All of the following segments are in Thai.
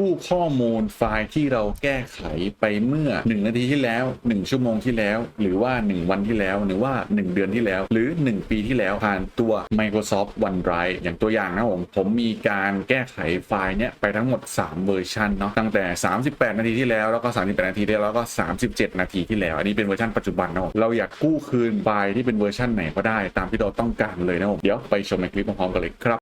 กู้ข้อมูลไฟล์ที่เราแก้ไขไปเมื่อ 1 นาทีที่แล้ว 1 ชั่วโมงที่แล้ว หรือว่า 1 วันที่แล้ว หรือว่า 1 เดือนที่แล้ว หรือ 1 ปีที่แล้วผ่านตัว Microsoft OneDrive อย่างตัวอย่างนะผมผมมีการแก้ไขไฟล์เนี้ยไปทั้งหมด 3 เวอร์ชันเนาะตั้งแต่ 38 นาทีที่แล้วแล้วก็ 38 นาทีที่แล้วแล้วก็ 37 นาทีที่แล้ว อันนี้เป็นเวอร์ชันปัจจุบันนะผมเราอยากกู้คืนไฟล์ที่เป็นเวอร์ชันไหนก็ได้ตามที่เราต้องการเลยนะผมเดี๋ยวไปชมในคลิปพร้อมๆกันเลยครับ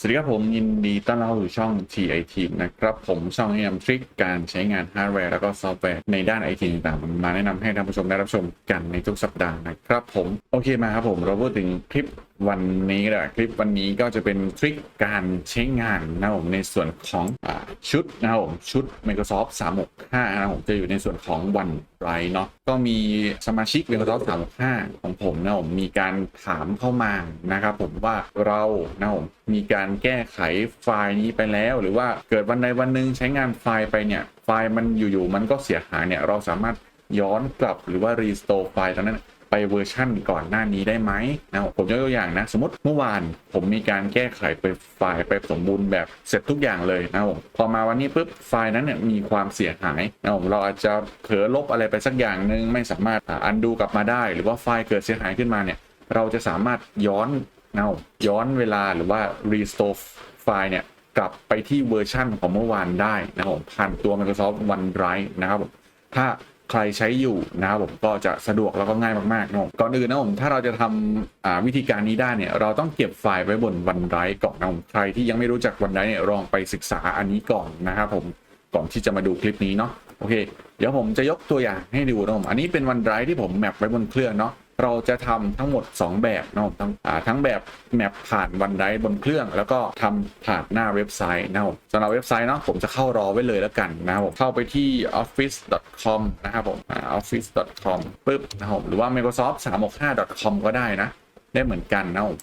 สวัสดีครับผมยินดีต้อนรับสู่ช่อง TIT นะครับ ผมช่องแนะนำทริคการใช้งานฮาร์ดแวร์แล้วก็ซอฟต์แวร์ในด้านไอทีต่างๆ มาแนะนำให้ท่านผู้ชมได้รับชมกันในทุกสัปดาห์นะครับผม โอเคมาครับผม เราพูดถึงคลิป วันนี้แหละคลิปวันนี้ก็จะเป็นทริคการใช้งานนะครับผมในส่วนของอชุดนะครับผมชุด Microsoft 365นะครับผมจะอยู่ในส่วนของ OneDrive เนาะก็มีสมาชิก Microsoft 365 ของผมนะครับผมมีการถามเข้ามานะครับผมว่าเรานะครับผมมีการแก้ไขไฟล์นี้ไปแล้ว หรือว่าเกิดวันใดวันหนึ่งใช้งานไฟล์ไปเนี่ยไฟล์มันอยู่ๆมันก็เสียหายเนี่ยเราสามารถย้อนกลับหรือว่ารีสโตร์ไฟล์ตอนนั้น ไปเวอร์ชั่นก่อนหน้านี้ได้ไหมนะผมยกตัวอย่างนะ สมมติเมื่อวานผมมีการแก้ไขไปไฟล์ไปสมบูรณ์แบบเสร็จทุกอย่างเลยนะครับผมพอมาวันนี้ปุ๊บไฟล์นั้นเนี่ยมีความเสียหายนะผมเราอาจจะเผลอลบอะไรไปสักอย่างหนึ่งไม่สามารถอันดูกลับมาได้ หรือว่าไฟล์เกิดเสียหายขึ้นมาเนี่ยเราจะสามารถย้อนเอาย้อนเวลาหรือว่า restore ไฟล์เนี่ยกลับไปที่เวอร์ชั่นของเมื่อวานได้นะครับผมผ่านตัว Microsoft OneDrive นะครับผมถ้า ใครใช้อยู่นะครับผมก็จะสะดวกแล้วก็ง่ายมากๆนะก่อนอื่นนะผมถ้าเราจะทำวิธีการนี้ได้เนี่ยเราต้องเก็บไฟล์ไว้บนวันไรก่อนนะผมใครที่ยังไม่รู้จักวันไร้เนี่ยลองไปศึกษาอันนี้ก่อนนะครับผมก่อนที่จะมาดูคลิปนี้เนาะโอเค เดี๋ยวผมจะยกตัวอย่างให้ดูนะผมอันนี้เป็นวันไร้ที่ผมแมปไว้บนเครื่องเนาะ เราจะทำทั้งหมด 2 แบบนะครับทั้งทั้งแบบแมปผ่านวันไดบนเครื่อง แล้วก็ทำผ่านหน้าเว็บไซต์นะครับสำหรับเว็บไซต์เนาะผมจะเข้ารอไว้เลยแล้วกันนะครับผมเข้าไปที่ office.com นะครับผม office.com ปึ๊บนะครับผมหรือว่า microsoft 365.com ก็ได้นะ ได้เหมือนกันนะครับ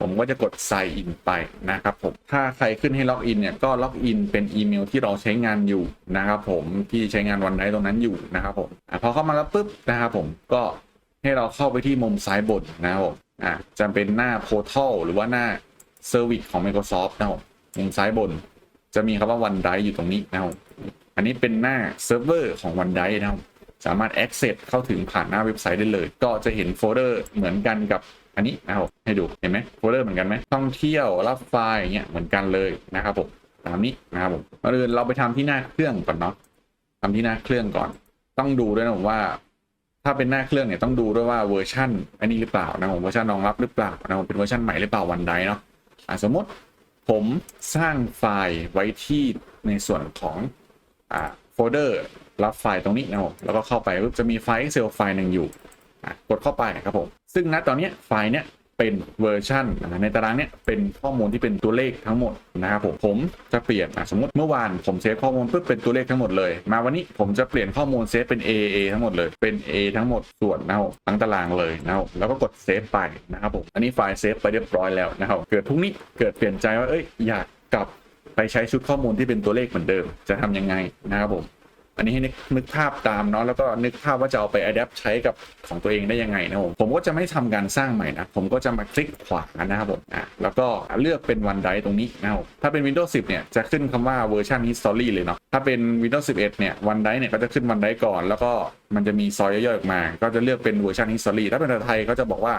ผมก็จะกด sign in ไปนะครับผม ถ้าใครขึ้นให้ล็อกอินเนี่ยก็ล็อกอินเป็นอีเมลที่เราใช้งานอยู่นะครับผมที่ใช้งานวันไดตรงนั้นอยู่นะครับผมพอเข้ามาแล้วปุ๊บนะครับผมก็ ให้เราเข้าไปที่มุมซ้ายบนนะครับผมอะจะเป็นหน้า Portal หรือว่าหน้า Service ของ Microsoft นะครับมุมซ้ายบน จะมีคำว่า OneDrive อยู่ตรงนี้นะครับอันนี้เป็นหน้าเซิร์ฟเวอร์ของ OneDrive นะครับสามารถ access เข้าถึงผ่านหน้าเว็บไซต์ได้เลย ก็จะเห็นโฟลเดอร์เหมือนกันกับอันนี้นะครับให้ดูเห็นไหมโฟลเดอร์เหมือนกันไหมท่องเที่ยวรับไฟล์อย่างเงี้ยเหมือนกันเลยนะครับผมตามนี้นะครับผมมาเดินเราไปทำที่หน้าเครื่องก่อนเนาะทำที่หน้าเครื่องก่อน ต้องดูด้วยนะผมว่า ถ้าเป็นหน้าเครื่องเนี่ยต้องดูด้วยว่าเวอร์ชันอันนี้หรือเปล่านะผมเวอร์ชันรองรับหรือเปล่านะผมเป็นเวอร์ชันใหม่หรือเปล่าวันใดเนาะอะสมมติผมสร้างไฟล์ไว้ที่ในส่วนของอ่าโฟลเดอร์รับไฟล์ตรงนี้นะผมแล้วก็เข้าไปปุ๊บจะมีไฟล์ Excel ไฟล์หนึ่งอยู่อะกดเข้าไปครับผมซึ่งณตอนนี้ไฟล์เนี้ย เป็นเวอร์ชันในตารางเนี้ยเป็นข้อมูลที่เป็นตัวเลขทั้งหมดนะครับผมผมจะเปลี่ยนสมมติเมื่อวานผมเซฟข้อมูลปุ๊บเป็นตัวเลขทั้งหมดเลย มาวันนี้ผมจะเปลี่ยนข้อมูลเซฟเป็น A A ทั้งหมดเลยเป็น A ทั้งหมดส่วนนะครับทั้งตารางเลยนะครับแล้วก็กดเซฟไปนะครับผมอันนี้ไฟล์เซฟไปเรียบร้อยแล้วนะครับเกิดพรุ่งนี้เกิดเปลี่ยนใจว่าเอ้ยอยากกลับไปใช้ชุดข้อมูลที่เป็นตัวเลขเหมือนเดิมจะทำยังไงนะครับผม อันนี้ให้นึกนึกภาพตามเนาะแล้วก็นึกภาพว่าจะเอาไปอัดแอปใช้กับของตัวเองได้ยังไงนะผมผมก็จะไม่ทำการสร้างใหม่นะผมก็จะมาคลิกขวานะครับผมอะแล้วก็เลือกเป็น OneDrive ตรงนี้นะครับถ้าเป็น Windows 10 เนี่ยจะขึ้นคำว่าเวอร์ชัน History เลยเนาะถ้าเป็น Windows 11 เนี่ย OneDrive เนี่ยก็จะขึ้น OneDrive ก่อน แล้วก็มันจะมีซอยย่อยๆออกมา ก็จะเลือกเป็นเวอร์ชัน History ถ้าเป็นภาษาไทยก็จะบอกว่า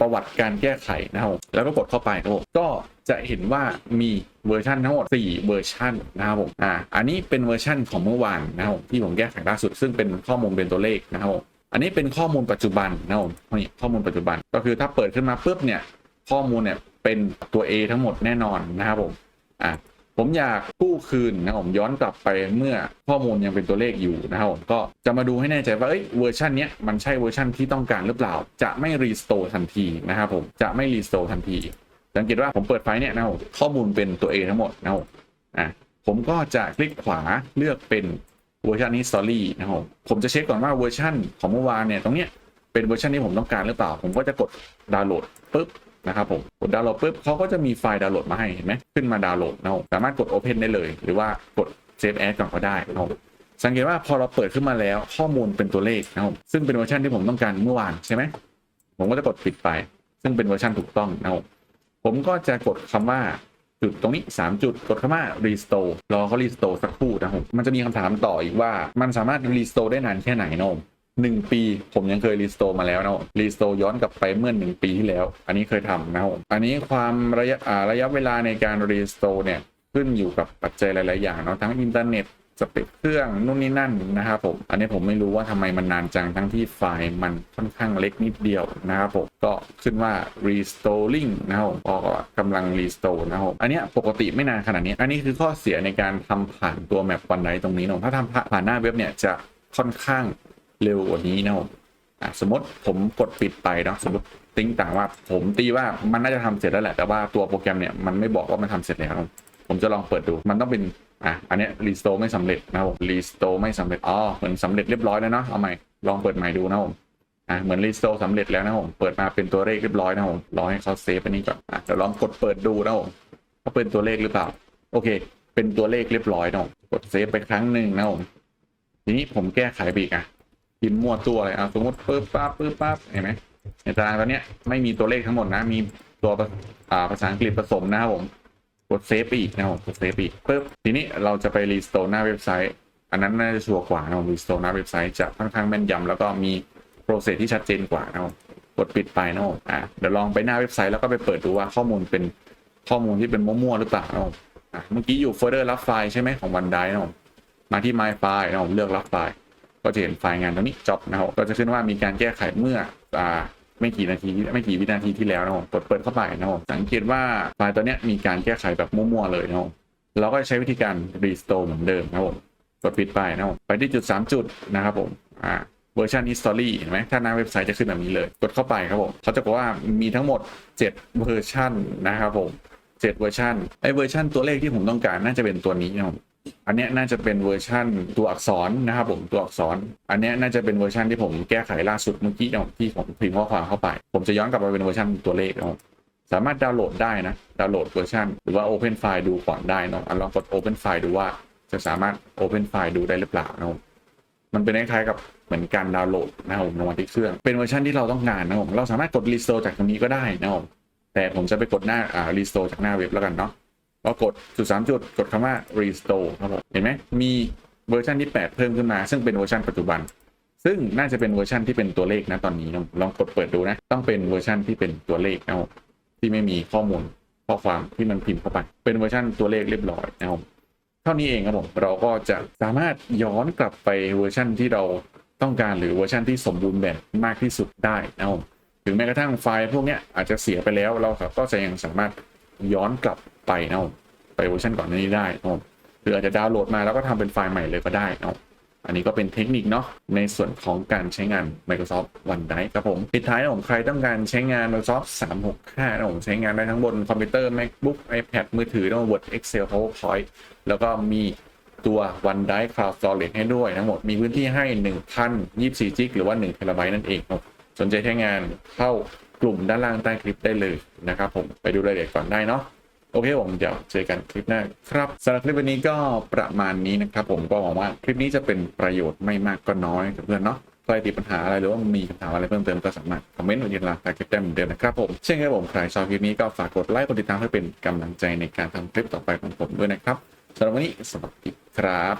ประวัติการแก้ไขนะครับแล้วก็กดเข้าไปนะครับก็จะเห็นว่ามีเวอร์ชันทั้งหมด 4 เวอร์ชันนะครับผมอ่าอันนี้เป็นเวอร์ชันของเมื่อวานนะครับที่ผมแก้ไขล่าสุด ซึ่งเป็นข้อมูลเป็นตัวเลขนะครับอันนี้เป็นข้อมูลปัจจุบันนะครับนี่ข้อมูลปัจจุบันก็คือถ้าเปิดขึ้นมาปุ๊บเนี่ยข้อมูลเนี่ยเป็นตัว A ทั้งหมดแน่นอนนะครับผมอ่า ผมอยากกู้คืนนะผมย้อนกลับไปเมื่อข้อมูลยังเป็นตัวเลขอยู่นะครับผมก็จะมาดูให้แน่ใจว่าเอ้ยเวอร์ชันนี้มันใช่เวอร์ชันที่ต้องการหรือเปล่า จะไม่รีสโตร์ทันทีนะครับผมจะไม่รีสโตร์ทันทีสังเกตว่าผมเปิดไฟล์เนี่ยนะครับข้อมูลเป็นตัว A ทั้งหมดนะครับผมอะผมก็จะคลิกขวาเลือกเป็นเวอร์ชันนี้ Story นะครับผมผมจะเช็คก่อนว่าเวอร์ชันของเมื่อวานเนี่ยตรงเนี้ยเป็นเวอร์ชันที่ผมต้องการหรือเปล่า ผมก็จะกดดาวน์โหลดปุ๊บ นะครับผมกดดาวน์โหลดปุ๊บเขาก็จะมีไฟล์ดาวน์โหลดมาให้เห็นไหมขึ้นมาดาวน์โหลดนะครับสามารถกด Open ได้เลย หรือว่ากด Save As ก่อนก็ได้นะครับสังเกตว่าพอเราเปิดขึ้นมาแล้วข้อมูลเป็นตัวเลขนะครับซึ่งเป็นเวอร์ชันที่ผมต้องการเมื่อวานใช่ไหมผมก็จะกดปิดไป ซึ่งเป็นเวอร์ชันถูกต้องนะครับผมก็จะกดคำว่าจุดตรงนี้ 3 จุดกดคำว่า restore รอเขา restore สักครู่นะครับมันจะมีคำถามต่ออีกว่า มันสามารถ restore ได้นานแค่ไหนนะครับผม หนึ่งปีผมยังเคยรีสโตร์มาแล้วนะรีสโตร์ย้อนกลับไปเมื่อหนึ่งปีที่แล้ว อันนี้เคยทำนะครับอันนี้ความระยะระยะเวลาในการรีสโตร์เนี่ยขึ้นอยู่กับปัจจัยหลาย ๆ อย่างเนาะทั้งอินเทอร์เน็ตสเปคเครื่องนู่นนี่นั่นนะครับผม อันนี้ผมไม่รู้ว่าทำไมมันนานจังทั้งที่ไฟล์มันค่อนข้างเล็กนิดเดียวนะครับผมก็ขึ้นว่า restoring นะครับผมก็กำลัง restore นะครับ อันนี้ปกติไม่นานขนาดนี้ อันนี้คือข้อเสียในการทำผ่านตัวแมปวันไดตรงนี้เนาะถ้าทำผ่านหน้าเว็บเนี่ยจะค่อนข้าง เร็วกว่านี้นะผมอะสมมติผมกดปิดไปเนาะสมมติติ้งต่างว่า ผมตีว่ามันน่าจะทำเสร็จแล้วแหละแต่ว่าตัวโปรแกรมเนี่ยมันไม่บอกว่ามันทำเสร็จแล้วผมจะลองเปิดดูมันต้องเป็นอะอันนี้รีสโตไม่สำเร็จนะครับผมรีสโตไม่สำเร็จอ๋อเหมือนสำเร็จเรียบร้อยแล้วเนาะเอาใหม่ลองเปิดใหม่ดูนะผมอะเหมือนรีสโตสำเร็จแล้วนะผมเปิดมาเป็นตัวเลขเรียบร้อยนะผมรอให้เขาเซฟอันนี้ก่อนอะเดี๋ยวลองกดเปิดดูนะผมว่าเป็นตัวเลขหรือเปล่า โอเค เป็นตัวเลขเรียบร้อยนะผมกดเซฟไปครั้งหนึ่งนะผมทีนี้ผมแก้ไขไปอีกอะ พิมพ์มั่วตัวเลยอะสมมติปึ๊บปั๊บปึ๊บปั๊บเห็นไหมในตารางตอนเนี้ยไม่มีตัวเลขทั้งหมดนะ มีตัวภาษาอังกฤษผสมนะครับผมกดเซฟไปอีกนะครับกดเซฟอีกปึ๊บทีนี้เราจะไปรีสโตร์หน้าเว็บไซต์ อันนั้นน่าจะชัวร์กว่านะครับรีสโตร์หน้าเว็บไซต์จะค่อนข้างแม่นยำแล้วก็มีโปรเซสที่ชัดเจนกว่านะครับกดปิดไปนะครับอะเดี๋ยวลองไปหน้าเว็บไซต์แล้วก็ไปเปิดดูว่าข้อมูลเป็นข้อมูลที่เป็นมั่วๆหรือเปล่านะครับอะเมื่อกี้อยู่โฟลเดอร์รับไฟล์ใช่ไหมของวันไดนะครับมาที่ My File นะครับเลือกรับไฟล์ ก็จะเห็นไฟล์งานตรงนี้จบนะครับก็จะขึ้นว่ามีการแก้ไขเมื่ออ่าไม่กี่นาทีไม่กี่วินาทีที่แล้วนะครับกดเปิดเข้าไปนะครับสังเกตว่าไฟล์ตัวเนี้ยมีการแก้ไขแบบมั่วๆเลยนะครับเราก็ใช้วิธีการ restore เหมือนเดิมนะครับผมกดปิดไปนะครับไปที่จุด 3 จุดนะครับผมอ่าเวอร์ชัน history เห็นไหมถ้าหน้าเว็บไซต์จะขึ้นแบบนี้เลย กดเข้าไปครับผมเขาจะบอกว่ามีทั้งหมด 7 เวอร์ชันนะครับผม7เวอร์ชันไอเวอร์ชันตัวเลขที่ผมต้องการน่าจะเป็นตัวนี้นะครับ อันนี้น่าจะเป็นเวอร์ชั่นตัวอักษรนะครับผมตัวอักษร อันนี้น่าจะเป็นเวอร์ชันที่ผมแก้ไขล่าสุดเมื่อกี้เนาะที่ผมพิมพ์ข้อความเข้าไป ผมจะย้อนกลับไปเป็นเวอร์ชันตัวเลขนะครับสามารถดาวน์โหลดได้นะดาวน์โหลดเวอร์ชันหรือว่า Open File ดูก่อนได้เนาะอันลองกด Open File ดูว่าจะสามารถ Open File ดูได้หรือเปล่านะครับมันเป็นคล้ายๆกับเหมือนการดาวน์โหลดนะครับผมลงมาที่เครื่องเป็นเวอร์ชันที่เราต้องการนะครับผมเราสามารถกด Restore จากตรงนี้ก็ได้นะครับผมแต่ผมจะไปกดหน้าอ่า Restore จากหน้าเว็บแล้วกันเนาะ ก็กดจุดสามจุดกดคำว่า restore ครับผมเห็นไหมมีเวอร์ชันที่ 8 เพิ่มขึ้นมา ซึ่งเป็นเวอร์ชันปัจจุบัน ซึ่งน่าจะเป็นเวอร์ชันที่เป็นตัวเลขนะตอนนี้นะลองกดเปิดดูนะ ต้องเป็นเวอร์ชันที่เป็นตัวเลขนะที่ไม่มีข้อมูลข้อความที่มันพิมพ์เข้าไป เป็นเวอร์ชันตัวเลขเรียบร้อยนะครับเท่านี้เองครับผมเราก็จะสามารถย้อนกลับไปเวอร์ชันที่เราต้องการหรือเวอร์ชันที่สมบูรณ์แบบมากที่สุดได้นะครับถึงแม้กระทั่งไฟล์พวกนี้อาจจะเสียไปแล้วเราก็จะยังสามารถย้อนกลับ ไปเนาะไปเวอร์ชันก่อนนี้ได้นะครับหรืออาจจะดาวน์โหลดมาแล้วก็ทำเป็นไฟล์ใหม่เลยก็ได้เนาะอันนี้ก็เป็นเทคนิคเนาะในส่วนของการใช้งาน Microsoft OneDrive ครับผมปิดท้ายนะผมใครต้องการใช้งาน Microsoft 365นะผมใช้งานได้ทั้งบนคอมพิวเตอร์ MacBook iPad มือถือนะ Word Excel PowerPoint แล้วก็มีตัว OneDrive Cloud Storage ให้ด้วยทั้งหมดมีพื้นที่ให้ 1,024จิกหรือว่า1 t b นั่นเองครับสนใจใช้งานเข้ากลุ่มด้านล่างใต้คลิปได้เลยนะครับผมไปดูรายละเอียดก่อนได้เนาะ โอเคผมเดี๋ยวเจอกันคลิปหน้าครับสำหรับคลิปวันนี้ก็ประมาณนี้นะครับผมก็หวังว่าคลิปนี้จะเป็นประโยชน์ไม่มากก็น้อยกับเพื่อนเนาะใครติดปัญหาอะไรหรือว่ามีคำถามอะไรเพิ่มเติมก็สามารถคอมเมนต์ไว้ที่ล่าใต้คลิปได้เหมือนเดิมนะครับผมเช่นเคยผมใครชอบคลิปนี้ก็ฝากกดไลค์กดติดตามเพื่อเป็นกำลังใจในการทำคลิปต่อไปของผมด้วยนะครับสำหรับวันนี้สวัสดีครับ